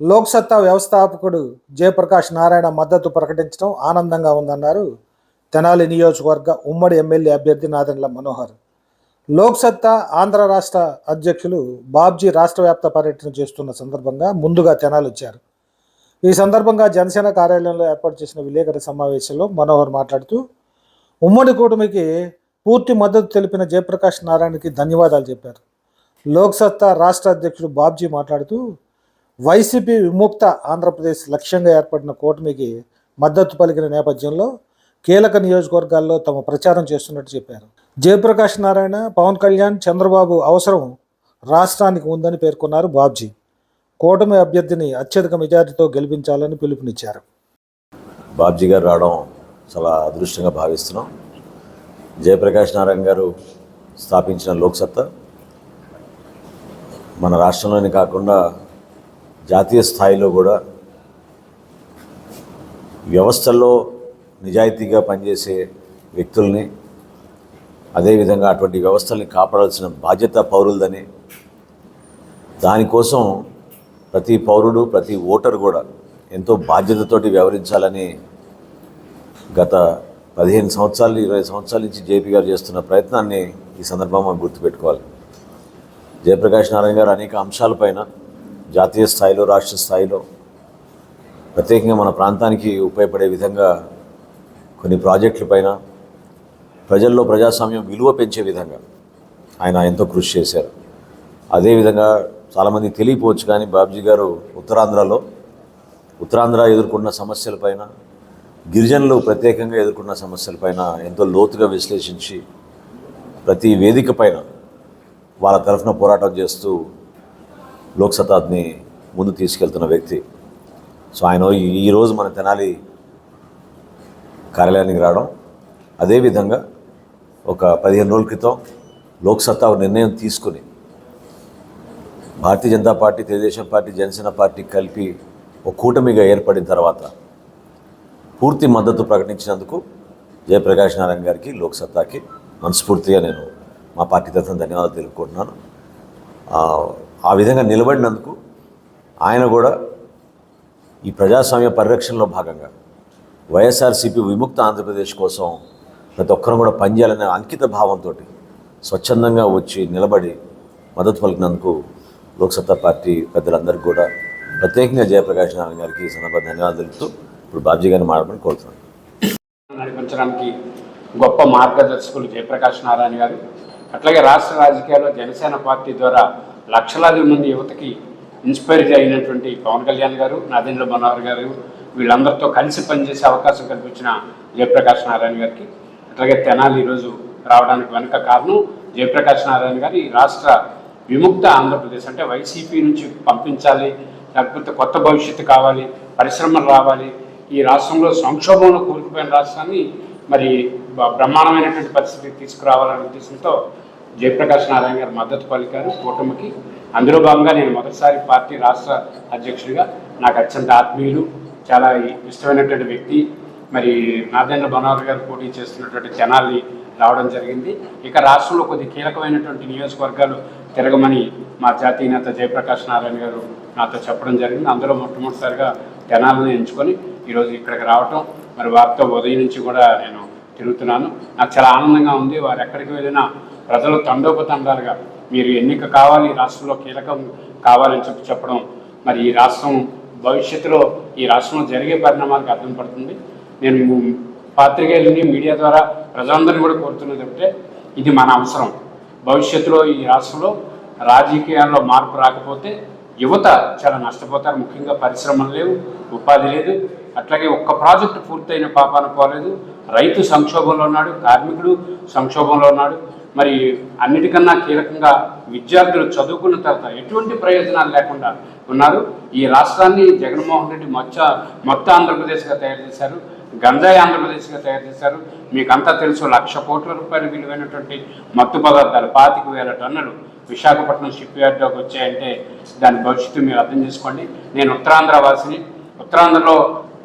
లోక్సత్తా వ్యవస్థాపకుడు జయప్రకాష్ నారాయణ మద్దతు ప్రకటించడం ఆనందంగా ఉందన్నారు. తెనాలి నియోజకవర్గ ఉమ్మడి ఎమ్మెల్యే అభ్యర్థి నాదెండ్ల మనోహర్. లోక్సత్తా ఆంధ్ర రాష్ట్ర అధ్యక్షులు బాబ్జీ రాష్ట్ర వ్యాప్త పర్యటన చేస్తున్న సందర్భంగా ముందుగా తెనాలి వచ్చారు. ఈ సందర్భంగా జనసేన కార్యాలయంలో ఏర్పాటు చేసిన విలేకరుల సమావేశంలో మనోహర్ మాట్లాడుతూ ఉమ్మడి కూటమికి పూర్తి మద్దతు తెలిపిన జయప్రకాష్ నారాయణకి ధన్యవాదాలు చెప్పారు. లోక్సత్తా రాష్ట్ర అధ్యక్షుడు బాబ్జీ మాట్లాడుతూ వైసీపీ విముక్త ఆంధ్రప్రదేశ్ లక్ష్యంగా ఏర్పడిన కూటమికి మద్దతు పలికిన నేపథ్యంలో కీలక నియోజకవర్గాల్లో తమ ప్రచారం చేస్తున్నట్టు చెప్పారు. జయప్రకాష్ నారాయణ పవన్ కళ్యాణ్ చంద్రబాబు అవసరం రాష్ట్రానికి ఉందని పేర్కొన్నారు బాబ్జీ. కూటమి అభ్యర్థిని అత్యధిక మెజారిటీతో గెలిపించాలని పిలుపునిచ్చారు. బాబ్జీ గారు రావడం చాలా అదృష్టంగా భావిస్తున్నాం. జయప్రకాష్ నారాయణ గారు స్థాపించిన లోక్సత్తా మన రాష్ట్రంలోనే కాకుండా జాతీయ స్థాయిలో కూడా వ్యవస్థల్లో నిజాయితీగా పనిచేసే వ్యక్తుల్ని అదేవిధంగా అటువంటి వ్యవస్థల్ని కాపాడాల్సిన బాధ్యత పౌరులదని దానికోసం ప్రతి పౌరుడు ప్రతి ఓటర్ కూడా ఎంతో బాధ్యతతోటి వ్యవహరించాలని గత పదిహేను సంవత్సరాలు ఇరవై సంవత్సరాల నుంచి జేపీ గారు చేస్తున్న ప్రయత్నాన్ని ఈ సందర్భంగా మనం గుర్తుపెట్టుకోవాలి. జయప్రకాష్ నారాయణ గారు అనేక అంశాలపైన జాతీయ స్థాయిలో రాష్ట్ర స్థాయిలో ప్రత్యేకంగా మన ప్రాంతానికి ఉపయోగపడే విధంగా కొన్ని ప్రాజెక్టుల పైన ప్రజల్లో ప్రజాస్వామ్యం విలువ పెంచే విధంగా ఆయన ఎంతో కృషి చేశారు. అదేవిధంగా చాలామంది తెలియపోవచ్చు కానీ బాబ్జీ గారు ఉత్తరాంధ్రలో ఉత్తరాంధ్ర ఎదుర్కొన్న సమస్యలపైన గిరిజనులు ప్రత్యేకంగా ఎదుర్కొన్న సమస్యలపైన ఎంతో లోతుగా విశ్లేషించి ప్రతి వేదిక పైన వాళ్ళ తరఫున పోరాటం చేస్తూ లోక్సత్తాని ముందు తీసుకెళ్తున్న వ్యక్తి. సో ఆయన ఈ- ఈరోజు మన తెనాలి కార్యాలయానికి రావడం అదేవిధంగా ఒక పదిహేను రోజుల క్రితం లోక్సత్తా ఒక నిర్ణయం తీసుకుని Bharatiya Janata party Telugu Desam party Janasena party కలిపి ఒక కూటమిగా ఏర్పడిన తర్వాత పూర్తి మద్దతు ప్రకటించినందుకు జయప్రకాష్ నారాయణ గారికి లోక్సత్తాకి మనస్ఫూర్తిగా నేను మా పార్టీ తరఫున ధన్యవాదాలు తెలుపుకుంటున్నాను. ఆ, విధంగా నిలబడినందుకు ఆయన కూడా ఈ ప్రజాస్వామ్య పరిరక్షణలో భాగంగా వైఎస్ఆర్సీపీ విముక్త ఆంధ్రప్రదేశ్ కోసం ప్రతి ఒక్కరూ కూడా పనిచేయాలనే అంకిత భావంతో స్వచ్ఛందంగా వచ్చి నిలబడి మద్దతు పలికినందుకు లోక్సత్తా పార్టీ పెద్దలందరికీ కూడా ప్రత్యేకంగా జయప్రకాష్ నారాయణ గారికి సందర్భంగా ధన్యవాదాలు తెలుపుతూ ఇప్పుడు బాబ్జీ గారిని మాట్లాడమని కోరుతున్నాను. నడిపించడానికి గొప్ప మార్గదర్శకులు జయప్రకాష్ నారాయణ గారు అట్లాగే రాష్ట్ర రాజకీయాల్లో జనసేన పార్టీ ద్వారా లక్షలాది మంది యువతకి ఇన్స్పైర్ అయినటువంటి పవన్ కళ్యాణ్ గారు నాదేంద్ర మనోహర్ గారు వీళ్ళందరితో కలిసి పనిచేసే అవకాశం కల్పించిన జయప్రకాష్ నారాయణ గారికి. అట్లాగే తెనాలి ఈరోజు రావడానికి వెనుక కారణం జయప్రకాష్ నారాయణ గారి రాష్ట్ర విముక్త ఆంధ్రప్రదేశ్ అంటే వైసీపీ నుంచి పంపించాలి లేకపోతే కొత్త భవిష్యత్తు కావాలి పరిశ్రమలు రావాలి. ఈ రాష్ట్రంలో సంక్షోభంలో కూలిపోయిన రాష్ట్రాన్ని మరి బ్రహ్మాండమైనటువంటి పరిస్థితికి తీసుకురావాలనే ఉద్దేశంతో జయప్రకాష్ నారాయణ గారు మద్దతు పలికారు కూటమికి. అందులో భాగంగా నేను మొదటిసారి పార్టీ రాష్ట్ర అధ్యక్షుడిగా. నాకు అత్యంత ఆత్మీయులు చాలా ఇష్టమైనటువంటి వ్యక్తి. మరి నాదేంద్ర మనోహర్ గారు పోటీ చేస్తున్నటువంటి జనాల్ని రావడం జరిగింది. ఇక రాష్ట్రంలో కొద్ది కీలకమైనటువంటి నియోజకవర్గాలు తిరగమని మా జాతీయ నేత జయప్రకాష్ నారాయణ గారు నాతో చెప్పడం జరిగింది. అందులో మొట్టమొదటిసారిగా జనాలను ఎంచుకొని ఈరోజు ఇక్కడికి రావటం. మరి వారితో ఉదయం నుంచి కూడా నేను తిరుగుతున్నాను. నాకు చాలా ఆనందంగా ఉంది. వారు ఎక్కడికి వెళ్ళినా ప్రజలు తండోపతండాలుగా మీరు ఎన్నిక కావాలి రాష్ట్రంలో కీలకం కావాలని చెప్పి చెప్పడం మరి ఈ రాష్ట్రం భవిష్యత్తులో ఈ రాష్ట్రంలో జరిగే పరిణామాలకు అర్థం పడుతుంది. నేను పాత్రికేయులని మీడియా ద్వారా ప్రజలందరినీ కూడా కోరుతున్నది అంటే ఇది మన అవసరం. భవిష్యత్తులో ఈ రాష్ట్రంలో రాజకీయాల్లో మార్పు రాకపోతే యువత చాలా నష్టపోతారు. ముఖ్యంగా పరిశ్రమలు లేవు ఉపాధి లేదు. అట్లాగే ఒక్క ప్రాజెక్టు పూర్తయిన పాపాన పోలేదు. రైతు సంక్షోభంలో ఉన్నాడు కార్మికుడు సంక్షోభంలో ఉన్నాడు. మరి అన్నిటికన్నా కీలకంగా విద్యార్థులు చదువుకున్న తర్వాత ఎటువంటి ప్రయోజనాలు లేకుండా ఉన్నారు? ఈ రాష్ట్రాన్ని జగన్మోహన్ రెడ్డి మొత్త మొత్తం ఆంధ్రప్రదేశ్గా తయారు చేశారు గంజాయి ఆంధ్రప్రదేశ్గా తయారు చేశారు. మీకు అంతా తెలుసు లక్ష కోట్ల రూపాయలు విలువైనటువంటి మత్తు పదార్థాలు పాతిక వేల టన్నులు విశాఖపట్నం షిప్ యార్డ్లోకి వచ్చాయంటే దాని భవిష్యత్తు మీరు అర్థం చేసుకోండి. నేను ఉత్తరాంధ్ర వాసిని. ఉత్తరాంధ్రలో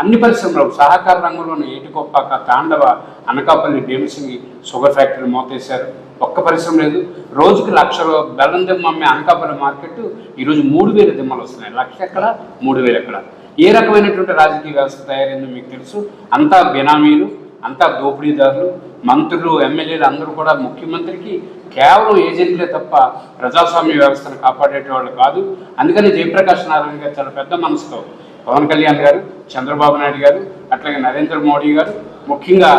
అన్ని పరిశ్రమలు సహకార రంగంలోని ఏటికొప్పాక తాండవ అనకాపల్లి భీమసింగి షుగర్ ఫ్యాక్టరీ మోతేశారు. ఒక్క పరిశ్రమ లేదు. రోజుకి లక్ష బెల్లం దిమ్మ అమ్మే అనకాపల్లి మార్కెట్ ఈరోజు మూడు వేల దిమ్మలు వస్తున్నాయి. లక్ష ఎక్కడ? మూడు వేలు ఎక్కడ? ఏ రకమైనటువంటి రాజకీయ వ్యవస్థ తయారైందో మీకు తెలుసు. అంతా బినామీలు అంతా దోపిడీదారులు మంత్రులు ఎమ్మెల్యేలు అందరూ కూడా ముఖ్యమంత్రికి కేవలం ఏజెంట్లే తప్ప ప్రజాస్వామ్య వ్యవస్థను కాపాడేటవాళ్ళు కాదు. అందుకని జయప్రకాష్ నారాయణ గారు చాలా పెద్ద మనసుతో పవన్ కళ్యాణ్ గారు చంద్రబాబు నాయుడు గారు అట్లాగే నరేంద్ర మోడీ గారు ముఖ్యంగా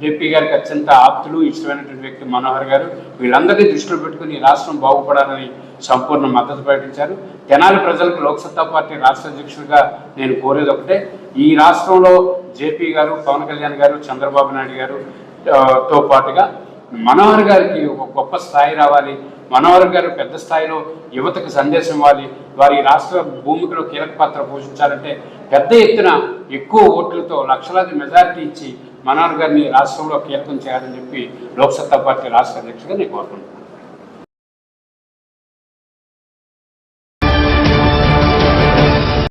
జేపీ గారికి అత్యంత ఆప్తులు ఇష్టమైనటువంటి వ్యక్తి మనోహర్ గారు. వీళ్ళందరినీ దృష్టిలో పెట్టుకుని ఈ రాష్ట్రం బాగుపడాలని సంపూర్ణ మద్దతు ప్రకటించారు. తెనాలి ప్రజలకు లోక్సత్తా పార్టీ రాష్ట్ర అధ్యక్షుడిగా నేను కోరేది ఒకటే. ఈ రాష్ట్రంలో జేపీ గారు పవన్ కళ్యాణ్ గారు చంద్రబాబు నాయుడు గారు తో పాటుగా మనోహర్ గారికి ఒక గొప్ప స్థాయి రావాలి. మనోహర్ గారు పెద్ద స్థాయిలో యువతకు సందేశం ఇవ్వాలి. వారి రాష్ట్ర భూమికలో కీలక పాత్ర పోషించాలంటే పెద్ద ఎత్తున ఎక్కువ ఓట్లతో లక్షలాది మెజారిటీ ఇచ్చి మనోహర్ గారిని రాష్ట్రంలో కీలకం చేయాలని చెప్పి లోక్సత్తా పార్టీ రాష్ట్ర అధ్యక్షుడిగా నేను కోరుకుంటున్నాను.